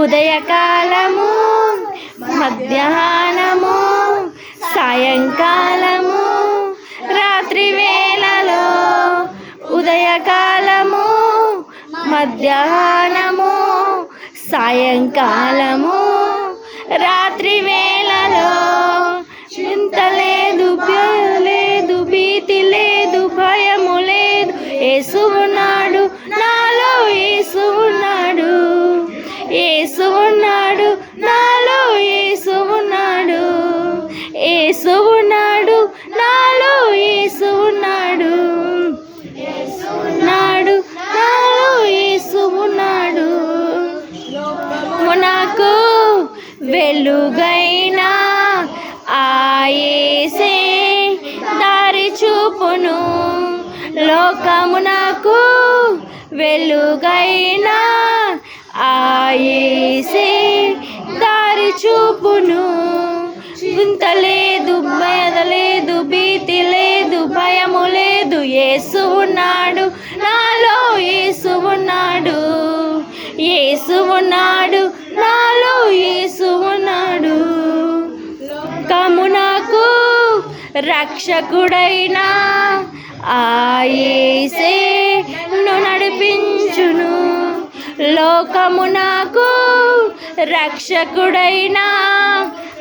ఉదయకాలము మధ్యాహ్నము సాయంకాలము రాత్రి వేళలో ఉదయకాలము మధ్యాహ్నము సాయంకాలము రాత్రి వేళలో చింత లేదు లేదు భీతి లేదు భయము లేదు. ఏసు ఉన్నాడు నాలో ఏసు ఉన్నాడు నాలో యేసు ఉన్నాడు. యేసు ఉన్నాడు. నాలో యేసు ఉన్నాడు. నాడు నాలో యేసు ఉన్నాడు. నాకు వెలుగైనా ఆయేసే దారి చూపును. లోకమునకు వెలుగైనా ఆయే చింత లేదు భయద లేదు భీతి లేదు భయము లేదు. ఏసు ఉన్నాడు నాలో ఏసు ఉన్నాడు. ఏసు ఉన్నాడు నాలో ఏసు ఉన్నాడు. కమునకు రక్షకుడైనా ఆయేసే ను నడిపించును. లోకమునకు రక్షకుడైనా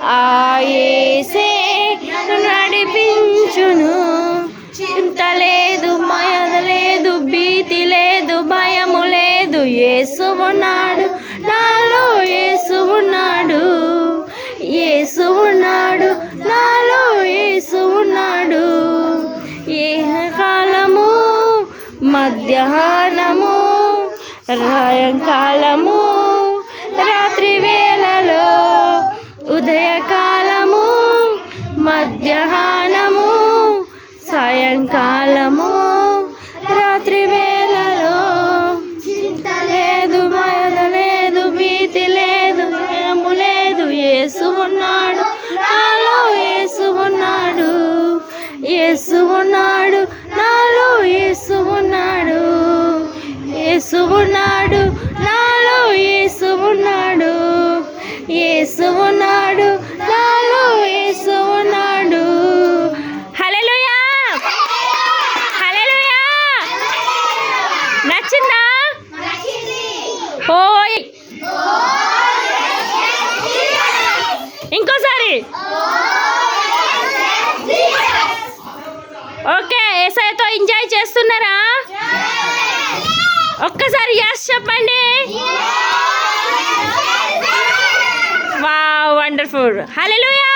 ఆయేసే నడిపించును. చింత లేదు మయద లేదు భీతి లేదు భయము లేదు. యేసు ఉన్నాడు నాలో యేసు ఉన్నాడు. ఉన్నాడు నాలో యేసు ఉన్నాడు. ఏ కాలము మధ్యాహ్నము సాయంకాలము మధ్యాహ్నము సాయంకాలము రాత్రి వేళలో చింత లేదు భయం లేదు భీతి లేదు భయము లేదు యేసు ఉన్నాడు నాలో యేసు ఉన్నాడు. యేసు ఉన్నాడు నాలో యేసు ఉన్నాడు. యేసు ఉన్నాడు నాలో యేసు ఉన్నాడు. యేసు ఉన్నాడు ఓకే ఎస్ఐతో ఎంజాయ్ చేస్తున్నారా? ఒక్కసారి యాస్ చెప్పండి. వా వండర్ఫుల్ హల్లెలూయా